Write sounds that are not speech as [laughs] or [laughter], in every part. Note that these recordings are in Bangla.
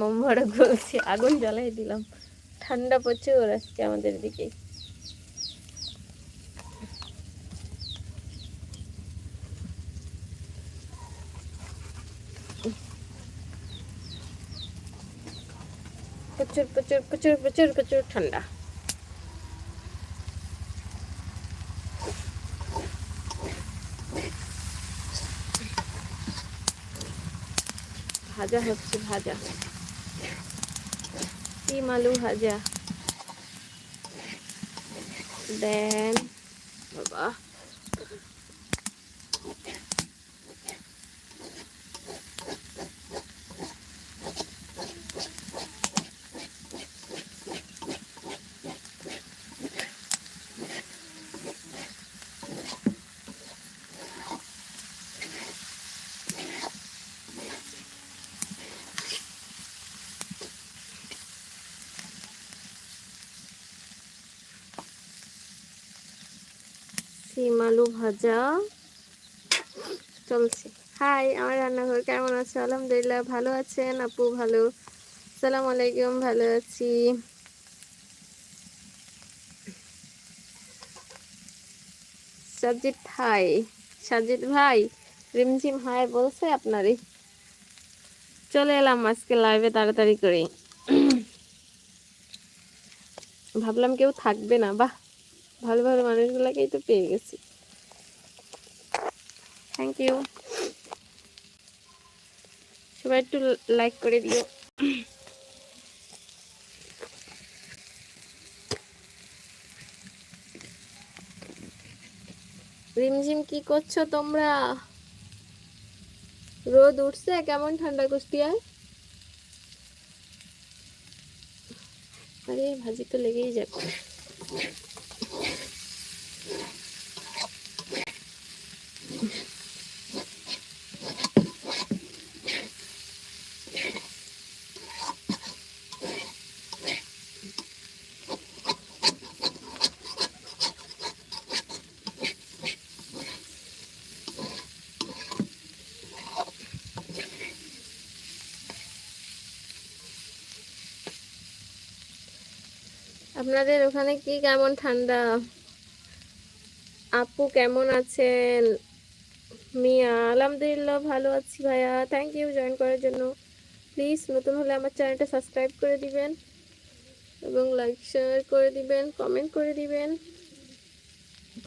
মোম ভরা গলছে, আগুন জ্বালাই দিলাম। ঠান্ডা প্রচুর আজকে আমাদের দিকে। প্রচুর প্রচুর প্রচুর প্রচুর প্রচুর ঠান্ডা। ভাজা হচ্ছে ভাজা। সিম আলু ভাজা। দেন বাবা। আলু ভাজা। চলছে। হাই আমার রান্নাঘর কেমন আছে? আলহামদুলিল্লাহ, ভালো আছেন? আপু ভালো? সালাম আলাইকুম, ভালো আছি। সাজিদ হাই সাজিদ ভাই, রিমঝিম হাই বলছে আপনারই চলে এলাম আজকে লাইভে তাড়াতাড়ি করে। ভাবলাম কেউ থাকবে না, বাহ! ভালো ভালো মানুষগুলোকেই তো পেয়ে গেছি। থ্যাংক ইউ সবাই একটু লাইক করে দিও। রিমঝিম কি করছ তোমরা? রোদ উঠছে, কেমন ঠান্ডা কুষ্টিয়ায়? আরে ভাজি তো লেগেই যাবে। আপনাদের ওখানে কি কেমন ঠান্ডা? আপু কেমন আছেন? মিয়া, আলহামদুলিল্লাহ ভালো আছি ভাইয়া। থ্যাংক ইউ জয়েন করার জন্য। প্লিজ নতুন হলে আমার চ্যানেলটা সাবস্ক্রাইব করে দিবেন এবং লাইক শেয়ার করে দিবেন কমেন্ট করে দিবেন।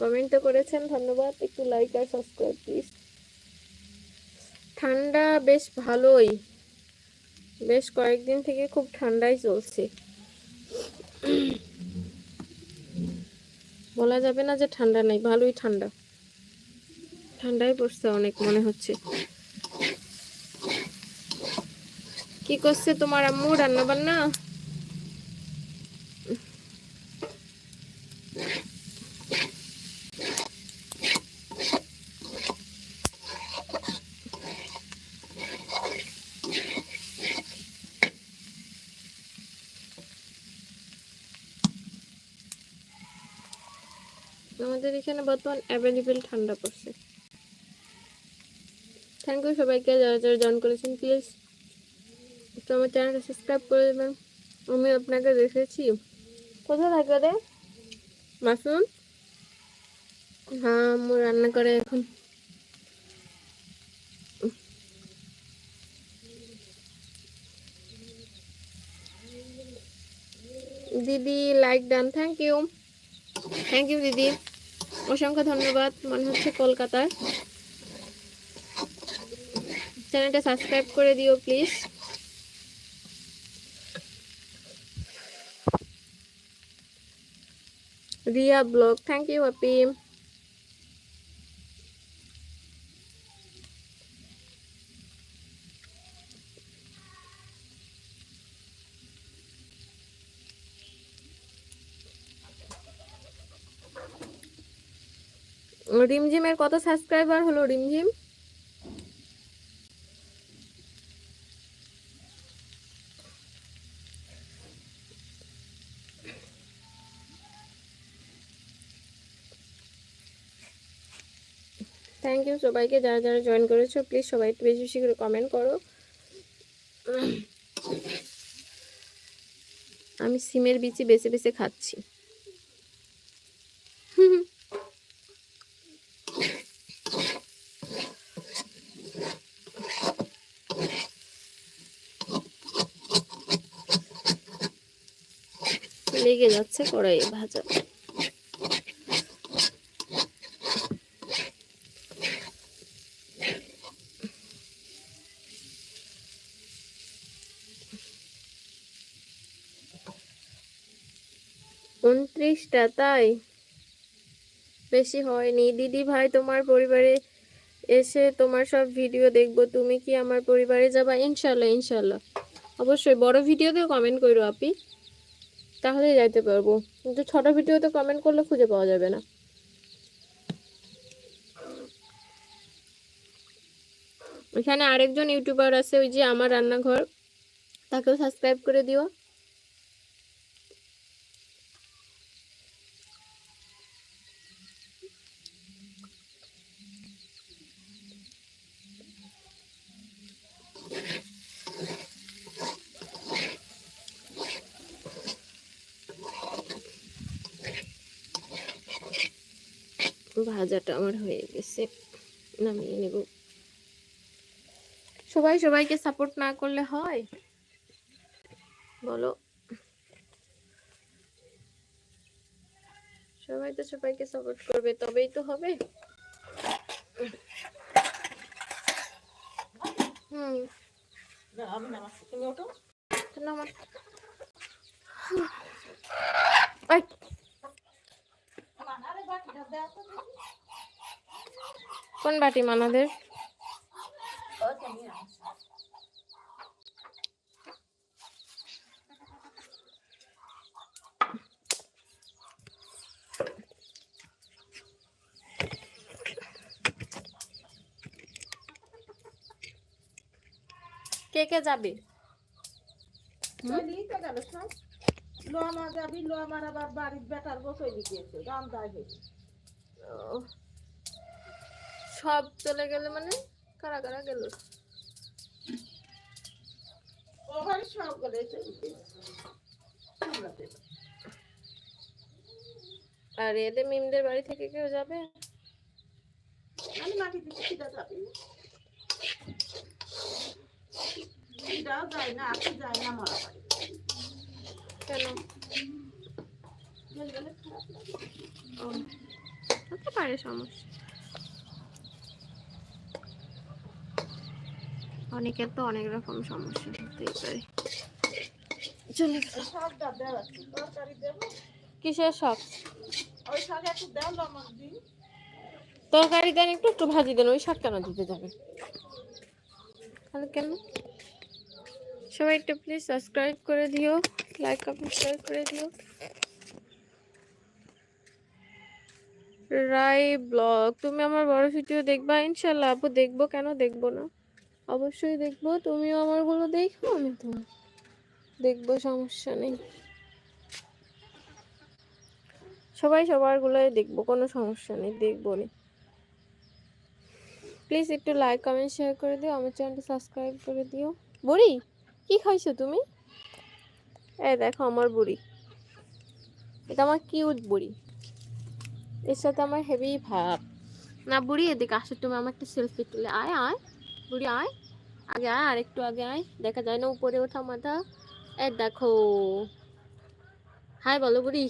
কমেন্ট তো করেছেন, ধন্যবাদ। একটু লাইক আর সাবস্ক্রাইব প্লিজ ঠান্ডা বেশ ভালোই। বেশ কয়েকদিন থেকে খুব ঠান্ডাই চলছে। বলা যাবে না যে ঠান্ডা নাই, ভালোই ঠান্ডা। ঠান্ডাই পড়ছে অনেক, মনে হচ্ছে। কি করছে তোমার আম্মু? রান্না বান্না আমাদের এখানে বর্তমান অ্যাভেলেবেল ঠান্ডা পড়ছে। থ্যাংক ইউ সবাইকে যারা যারা জয়েন করেছেন প্লিজ তো আমার চ্যানেলটা সাবস্ক্রাইব করে দেবেন। আমি আপনাকে দেখেছি। কোথায় থাকে রে? মাসুম? হ্যাঁ আমি রান্না করে এখন। দিদি like done thank you thank you দিদি। অসংখ্য ধন্যবাদ। মনে হচ্ছে কলকাতায় চ্যানেলটা সাবস্ক্রাইব করে দিও, please. Riya blog. Thank you, আপি। রিমঝিমের কত সাবস্ক্রাইবার হলো রিমঝিম? থ্যাংক ইউ সবাইকে যারা যারা জয়েন করেছ প্লিজ সবাই একটু বেশি বেশি করে কমেন্ট করো। আমি সিমের বিচি বেছে বেছে খাচ্ছি। হুম [laughs] লেগে যাচ্ছে কড়াইয়ে ভাজা। উনত্রিশটা, তাই? বেশি হয়নি। দিদি ভাই, তোমার পরিবারে এসে তোমার সব ভিডিও দেখব। তুমি কি আমার পরিবারে যাবা? ইনশাল্লাহ ইনশাল্লাহ। অবশ্যই, বড় ভিডিওতেও কমেন্ট করো আপি। তাহলে যাইতে পারব। কিন্তু ছোট ভিডিওতে কমেন্ট করলে খুঁজে পাওয়া যাবে না। এখানে আরেকজন ইউটিউবার আছে, ওই যে আমার রান্নাঘর। তাকেও সাবস্ক্রাইব করে দিও। ভাজাটা আমার হয়ে গেছে। নামিয়ে নেব। সবাই সবাইকে সাপোর্ট না করলে হয়? বলো। সবাই তো সবাইকে সাপোর্ট করবে তবেই তো হবে। হুম। নামা। এই, কোন বাটি মানাদের কে কে যাবে? তো গেল সব। যাবি আবার বাড়ির বেটার গিয়েছে ও, সব চলে গেলে মানে? কারা কারা গেল? ওখানে সব গেলে। আর এদের মিমদের বাড়ি থেকে কেউ যাবে? আমি মাটি দিচ্ছি সেটা যাবি যায় না আপনি যায় না মারা বাড়ি। কেন? হতে পারে সমস্যা। অনেকের তো অনেক রকম সমস্যা হতেই পারে। চলে কিসের শখ? তরকারি দেন একটু একটু ভাজি দেন ওই শাক কেন দিতে যাবেন? তাহলে কেন? সবাই একটু প্লিজ সাবস্ক্রাইব করে দিও। লাইক কমেন্ট শেয়ার করে দিও রাই ব্লগ তুমি আমার বড় ভিডিও দেখবা? ইনশাল্লাহ আপু দেখব। কেন দেখব না? অবশ্যই দেখব। তুমিও আমারগুলো দেখো, আমি তোমার দেখব, সমস্যা নেই। সবাই সবারগুলোই দেখব, কোনো সমস্যা নেই, দেখব নি। প্লিজ একটু লাইক কমেন্ট শেয়ার করে দিও। আমার চ্যানেলটা সাবস্ক্রাইব করে দিও। বুড়ি, কি খাইছো তুমি? এই দেখো আমার বুড়ি। এটা আমার কিউট বুড়ি। এর সাথে আমার হেভি ভাব। না বুড়ি, এদিকে আসো, তুমি আমার একটা সেলফি তুলে আয় আয়। বুড়ি, আয়। আগে আয়, আর একটু আগে আয়। দেখা যায় না উপরে ওঠা মাথা। এ দেখো। হাই বলো বুড়ি।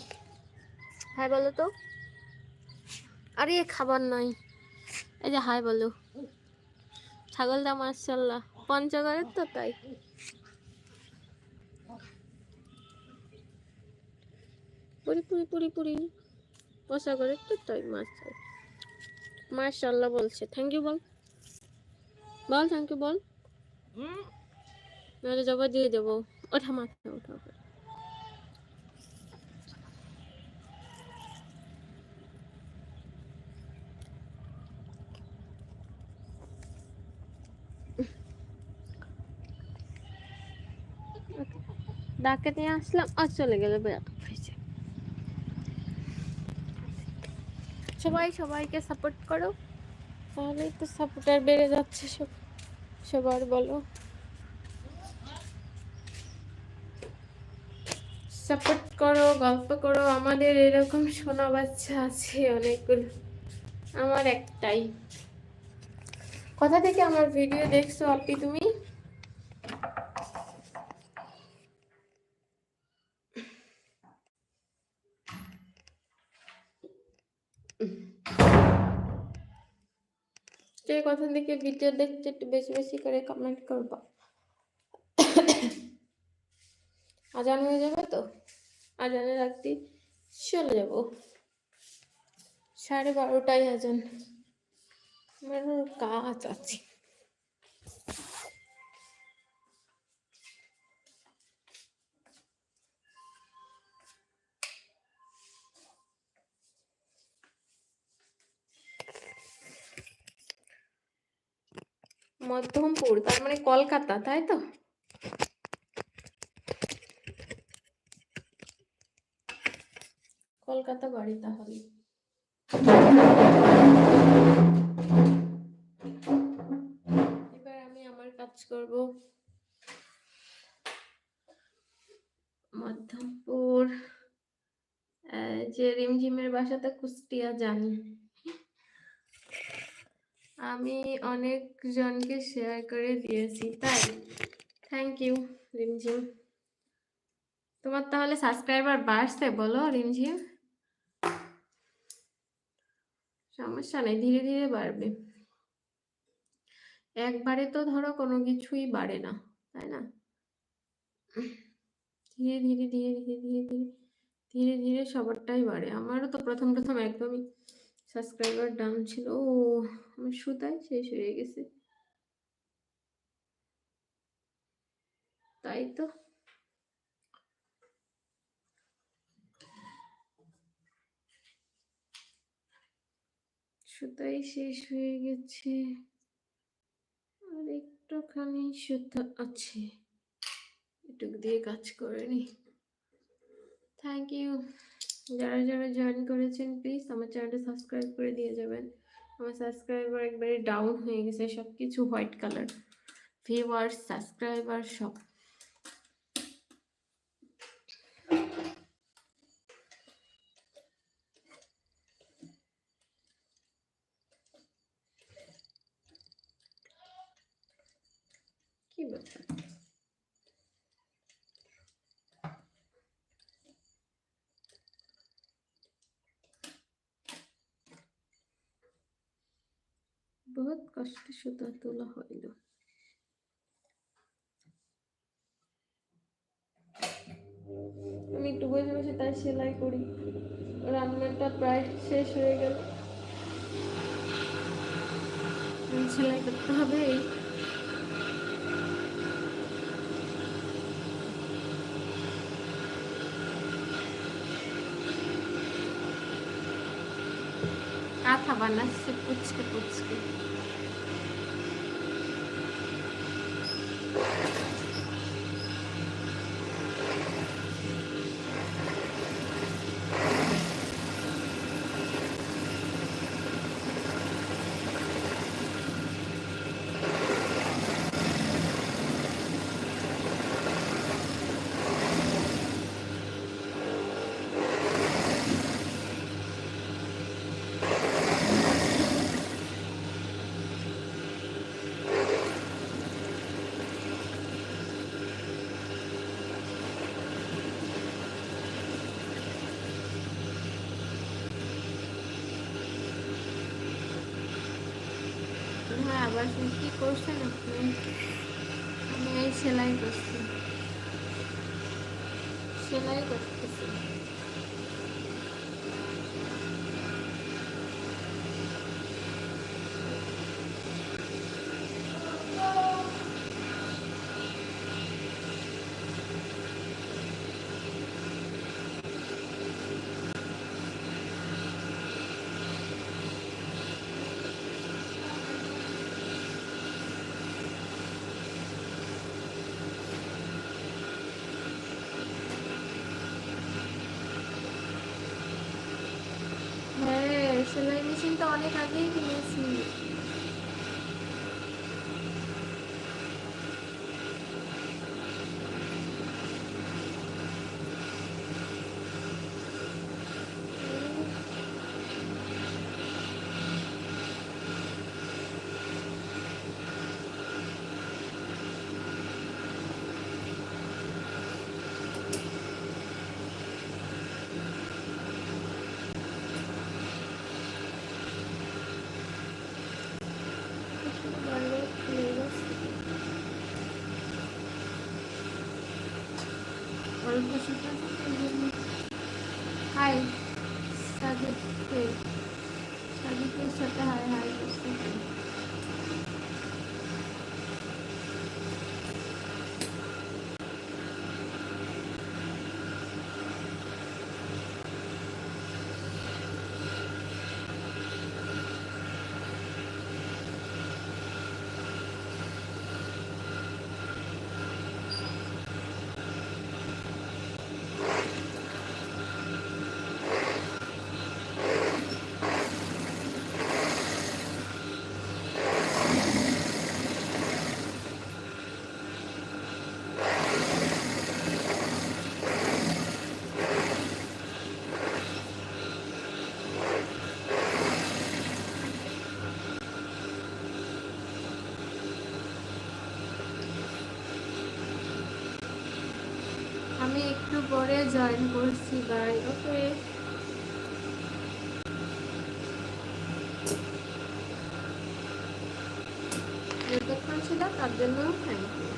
হাই বলো তো। আরে খাবার নাই। এই যে হাই বলো। ছাগলটা মার্শাল্লাহ পঞ্চগড়ের তো তাই। পুরি পুরি পুরি পুরি। করে তো তাই মার্শাল মার্শাল্লাহ বলছে। থ্যাংক ইউ বল। বল থ্যাংক ইউ বল। নাহলে জবা দিয়ে দেবো। ওঠা মাথা ওঠা ওঠা। ডাকে নিয়ে আসলাম, আর চলে গেল বেড়াতে। সবাই, সবাইকে সাপোর্ট করো। তাহলেই তো সাপোর্টার বেড়ে যাচ্ছে সব, সবার বলো। সাপোর্ট করো, গল্প করো। আমাদের এরকম সোনা বাচ্চা আছে অনেকগুলো। আমার একটাই। কোথা থেকে আমার ভিডিও দেখছ আপনি তুমি? কে কথা দেখে ভিডিও দেখতে একটু বেশি বেশি করে কমেন্ট করবা। আজান হয়ে যাবে তো? আজানে রাখতে চলে যাব। সাড়ে বারোটায় আজান। আমার কাজ আছে। মধ্যমপুর, তার মানে কলকাতা, তাই তো? কলকাতা বাড়ি তাহলে। এবার আমি আমার কাজ করব। মধ্যমপুর যে রিমঝিমের বাসাতে কুষ্টিয়া, জানি। আমি অনেকজনকে শেয়ার করে দিয়েছি, তাই? Thank you Rimjhim. তোমার তাহলে সাবস্ক্রাইবার বাড়ছে, বলো রিমঝিম। সমস্যা নেই, ধীরে ধীরে বাড়বে। একবারে তো ধরো কোনো কিছুই বাড়ে না, তাই না? ধীরে ধীরে ধীরে ধীরে ধীরে ধীরে ধীরে সবারটাই বাড়ে। আমারও তো প্রথম প্রথম একদমই সাবস্ক্রাইবার ডাউন ছিল, ও, আমার সুতাই শেষ হয়ে গেছে। তাই তো। সুতাই শেষ হয়ে গেছে। আর একটুখানি সুতা আছে। এটুক দিয়ে কাজ করে নি। থ্যাংক ইউ যারা যারা জয়েন করেছেন প্লিজ আমার চ্যানেলটা সাবস্ক্রাইব করে দিয়ে যাবেন। আমার সাবস্ক্রাইবার একবারে ডাউন হয়ে গেছে সব কিছু হোয়াইট কালার ভিউয়ার্স সাবস্ক্রাইবার সব। কি ব্যাপার? বহুত সুতা তোলা হইল। আমি একটু বসে বসে তাই সেলাই করি। রান্নাটা প্রায় শেষ হয়ে গেল। সেলাই করতে হবে। কাঁথা বানাচ্ছে পুচকে পুচকে হ্যাঁ আবার কি করছেন আপনি আমি এই সেলাই করছি। সেলাই করতেছি হ্যাঁ সেলাই মেশিন তো অনেক আগেই কিনেছি অল্প সাথে হাই সাদিককে সাদিকের সাথে হাই হাই করছি আমি একটু পরে জয়েন করছি বাই ওকে যতক্ষণ ছিল তার জন্য থ্যাংক ইউ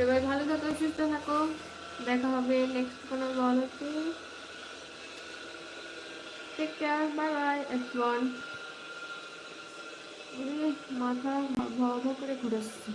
সবাই ভালো থাকো সুস্থ থাকো দেখা হবে নেক্সট কোনো বলতে টেক কেয়ার বাই বাই মাথা ভা ভা করে ঘুরাচ্ছে